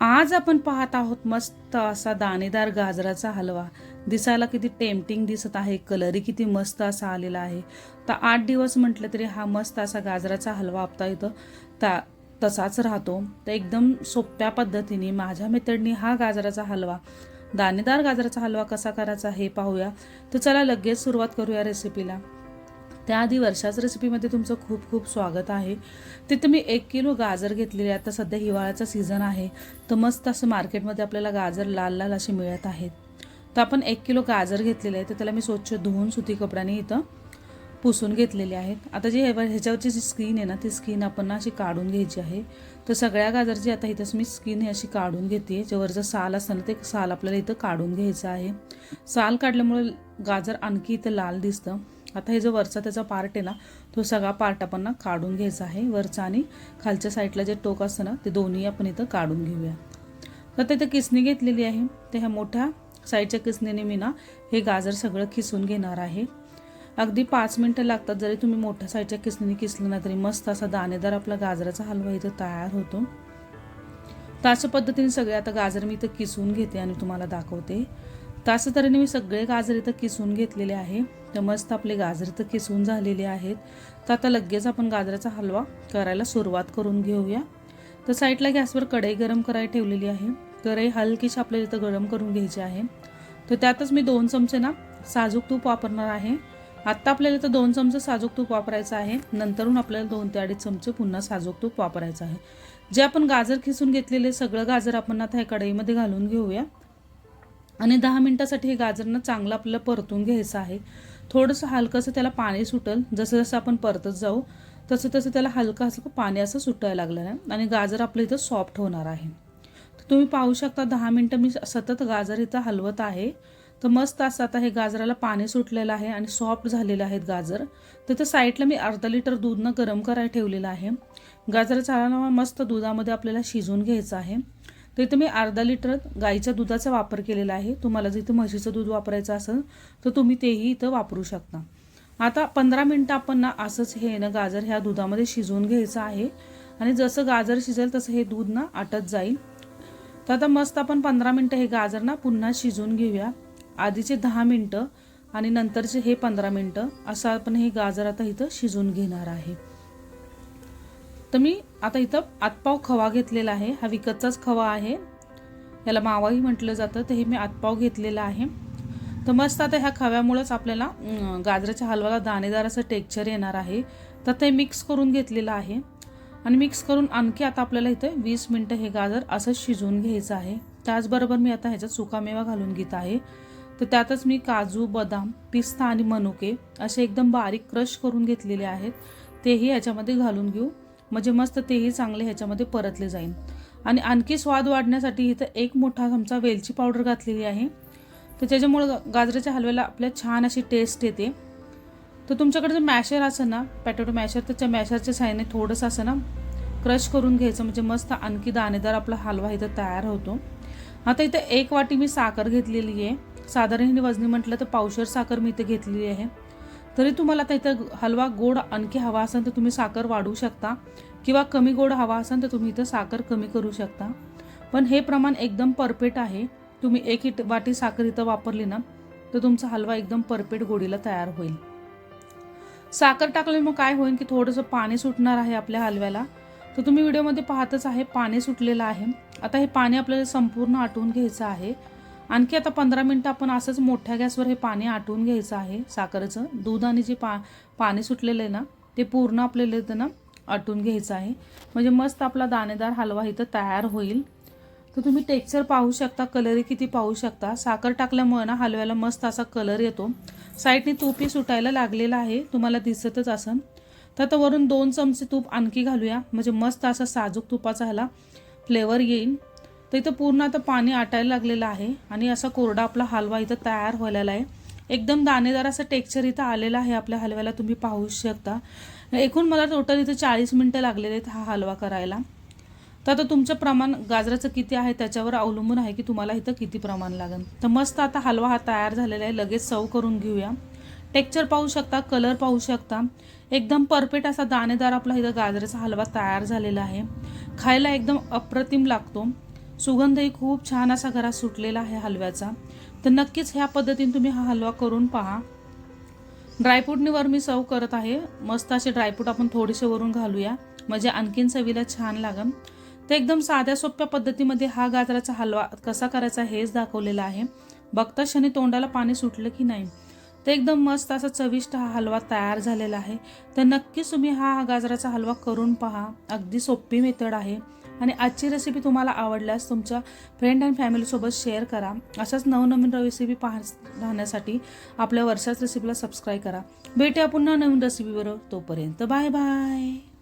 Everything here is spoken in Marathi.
आज आपण पाहत आहोत मस्त असा दाणेदार गाजराचा हलवा. दिसायला किती टेम्पटिंग दिसत आहे कलरही किती मस्त असा आलेला आहे. तर आठ दिवस म्हटलं तरी हा मस्त असा गाजराचा हलवा आपता येतं ता तसाच राहतो. तर एकदम सोप्या पद्धतीने माझ्या मेथडनी हा गाजराचा हलवा दाणेदार गाजराचा हलवा कसा करायचा हे पाहूया. तर चला लगेच सुरुवात करूया रेसिपीला त्याआधी वर्षाच रेसिपीमध्ये तुमचं खूप खूप स्वागत आहे. तिथं मी एक किलो गाजर घेतलेली आहे. आता सध्या हिवाळ्याचा सीझन आहे. तर मस्त असं मार्केटमध्ये आपल्याला गाजर लाल लाल असे मिळत आहेत. तर आपण एक किलो गाजर घेतलेले आहे. तर त्याला मी स्वच्छ धुवून सुती कपड्याने इथं पुसून घेतलेले आहेत. आता जी ह्याच्यावरची जी स्किन आहे ना ती स्किन आपण अशी काढून घ्यायची आहे. तर सगळ्या गाजरची आता इथं मी स्किन ही अशी काढून घेते जेवरचं साल असतं ते साल आपल्याला इथं काढून घ्यायचं आहे. साल काढल्यामुळे गाजर आणखी इथं लाल दिसतं. आता हे जो वरचा त्याचा पार्ट आहे ना तो सगळा पार्ट आपण ना काढून घ्यायचा आहे. वरचा आणि खालच्या साईडला जे टोक असतं ना ते दोन्ही आपण इथं काढून घेऊया. तर तिथं किसणी घेतलेली आहे. तर ह्या मोठ्या साईडच्या किसणीने मी ना हे गाजर सगळं खिसून घेणार आहे. अगदी पाच मिनटं लागतात जरी तुम्ही मोठ्या साईडच्या किसणीने किसलं ना तरी मस्त असा दाणेदार आपला गाजराचा हलवा इथं तयार होतो. तर अशा पद्धतीने सगळे आता गाजर मी इथं किसून घेते आणि तुम्हाला दाखवते. तर असं तऱ्हेने मी सगळे गाजर इथं किसून घेतलेले आहे. तर मस्त आपले गाजर तर किसून झालेले आहेत. तर आता लगेच आपण गाजराचा हलवा करायला सुरुवात करून घेऊया. तर साईडला गॅसवर कढई गरम करायला ठेवलेली आहे. कढई हलकीशी आपल्याला इथं गरम करून घ्यायची आहे. तर त्यातच मी दोन चमचे ना साजूक तूप वापरणार आहे. आत्ता आपल्याला इथं दोन चमचे साजूक तूप वापरायचं आहे. नंतरून आपल्याला दोन ते अडीच चमचे पुन्हा साजूक तूप वापरायचं आहे. जे आपण गाजर खिसून घेतलेले सगळं गाजर आपण आता ह्या कढईमध्ये घालून घेऊया. आणि दहा मिनटासाठी हे गाजरनं चांगलं आपल्याला परतून घ्यायचं आहे. थोडंसं हलकंसं त्याला पाणी सुटल. जसं जसं आपण परतत जाऊ तसं तसं त्याला हलकं हलकं पाणी असं सुटायला लागलं आहे आणि गाजर आपलं इथं सॉफ्ट होणार आहे. तर तुम्ही पाहू शकता दहा मिनटं मी सतत गाजर इथं हलवत आहे. तर मस्त असं आता हे गाजराला पाणी सुटलेलं आहे आणि सॉफ्ट झालेलं आहेत गाजर. तर त्या साईडला मी अर्धा लिटर दूधनं गरम करायला ठेवलेलं आहे. गाजर हलवा मस्त दुधामध्ये आपल्याला शिजवून घ्यायचं आहे. तर इथं मी अर्धा लिटर गाईच्या दुधाचा वापर केलेला आहे. तुम्हाला जर इथं म्हशीचं दूध वापरायचं असेल तर तुम्ही तेही इथं वापरू शकता. आता पंधरा मिनटं आपण ना असंच हे ना गाजर ह्या दुधामध्ये शिजवून घ्यायचं आहे. आणि जसं गाजर शिजेल तसं हे दूध ना आटत जाईल. तर आता मस्त आपण पंधरा मिनटं हे गाजर ना पुन्हा शिजवून घेऊया. आधीचे दहा मिनटं आणि नंतरचे हे पंधरा मिनटं असं आपण हे गाजर आता इथं शिजवून घेणार आहे. तर मी आता इथं आतपाव खवा घेतलेला आहे. हा विकतचाच खवा आहे. याला मावाही म्हटलं जातं. तर हे मी आतपाव घेतलेला आहे. तर मस्त आता ह्या खव्यामुळंच आपल्याला गाजराच्या हलवाला दाणेदार असं टेक्चर येणार आहे. तर ते मिक्स करून घेतलेलं आहे. आणि मिक्स करून आणखी आता आपल्याला इथं वीस मिनटं हे गाजर असं शिजवून घ्यायचं आहे. त्याचबरोबर मी आता ह्याच्यात सुकामेवा घालून घेत आहे. तर त्यातच मी काजू बदाम पिस्ता आणि मनुके असे एकदम बारीक क्रश करून घेतलेले आहेत. तेही याच्यामध्ये घालून घेऊ. म्हणजे मस्त तेही चांगले ह्याच्यामध्ये परतले जाईल. आणि आणखी स्वाद वाढण्यासाठी इथं एक मोठा चमचा वेलची पावडर घातलेली आहे. तर त्याच्यामुळं गाजराच्या हलव्याला आपल्या छान अशी टेस्ट येते. तर तुमच्याकडे जर मॅशर असं ना पॅटॅटो मॅशर तर त्या मॅशरच्या साह्याने थोडंसं असं ना क्रश करून घ्यायचं. म्हणजे मस्त आणखी दाणेदार आपला हलवा इथं तयार होतो. आता इथं एक वाटी मी साखर घेतलेली आहे. साधारण वजनी म्हटलं तर पावशर साखर मी इथे घेतलेली आहे. तरी तुम्हाला आता इथं हलवा गोड आणखी हवा असेल तर तुम्ही साखर वाढवू शकता. किंवा कमी गोड हवा असेल तर तुम्ही इथं साखर कमी करू शकता. पण हे प्रमाण एकदम परफेक्ट आहे. तुम्ही एक इट वाटी साखर इथं वापरली ना तर तुमचा हलवा एकदम परफेक्ट गोडीला तयार होईल. साखर टाकल्याने मग काय होईल की थोडंसं पाणी सुटणार आहे आपल्या हलव्याला. तर तुम्ही व्हिडिओमध्ये पाहतच आहे पाणी सुटलेलं आहे. आता हे पाणी आपल्याला संपूर्ण आटवून घ्यायचं आहे. आणखी आता पंधरा मिनटं आपण असंच मोठ्या गॅसवर हे पाणी आटवून घ्यायचं आहे साखरेचं. दूध आणि जे पा पाणी सुटलेलं आहे ना ते पूर्ण आपल्याला इथं ना आटून घ्यायचं आहे. म्हणजे मस्त आपला दाणेदार हलवा इथं तयार होईल. तर तुम्ही टेक्स्चर पाहू शकता कलरही किती पाहू शकता. साखर टाकल्यामुळे ना हलव्याला मस्त असा कलर येतो. साईडने तूपही सुटायला लागलेलं आहे तुम्हाला दिसतच असं तर आता वरून दोन चमचे तूप आणखी घालूया. म्हणजे मस्त असा साजूक तुपाचा ह्याला फ्लेवर येईल तर इथं पूर्ण आता पाणी आटायला लागलेलं आहे आणि असा कोरडा आपला हलवा इथं तयार व्हायला आहे. एकदम दाणेदार असं टेक्स्चर इथं आलेलं आहे आपल्या हलव्याला तुम्ही पाहू शकता. एकूण मला टोटल इथं चाळीस मिनटं लागलेले आहेत हा हलवा करायला. तर आता तुमचं प्रमाण गाजराचं किती आहे त्याच्यावर अवलंबून आहे की तुम्हाला इथं किती प्रमाण लागेल? तर मस्त आता हलवा हा तयार झालेला आहे लगेच सव करून घेऊया. टेक्चर पाहू शकता कलर पाहू शकता. एकदम परफेक्ट असा दाणेदार आपला इथं गाजराचा हलवा तयार झालेला आहे. खायला एकदम अप्रतिम लागतो. सुगंधही खूप छान असा घरात सुटलेला आहे हलव्याचा. तर नक्कीच ह्या पद्धतीने तुम्ही हा हलवा करून पहा. ड्रायफ्रूटनी वर मी सर्व करत आहे. मस्त असे ड्रायफ्रूट आपण थोडेसे वरून घालूया. म्हणजे आणखीन चवीला छान लागन. तर एकदम साध्या सोप्या पद्धतीमध्ये हा गाजराचा हलवा कसा करायचा हेच दाखवलेला आहे. बघता क्षणी तोंडाला पाणी सुटलं की नाही. तर एकदम मस्त असा चविष्ट हा हलवा तयार झालेला आहे. तर नक्कीच तुम्ही हा गाजराचा हलवा करून पहा. अगदी सोपी मेथड आहे. आणि आजची रेसिपी तुम्हाला आवडल्यास तुमच्या फ्रेंड अँड फॅमिलीसोबत शेअर करा. अशाच नवनवीन रेसिपी पाह राहण्यासाठी आपल्या वर्षाच रेसिपीला सबस्क्राईब करा. भेटूया पुन्हा नवीन रेसिपीवर तोपर्यंत बाय बाय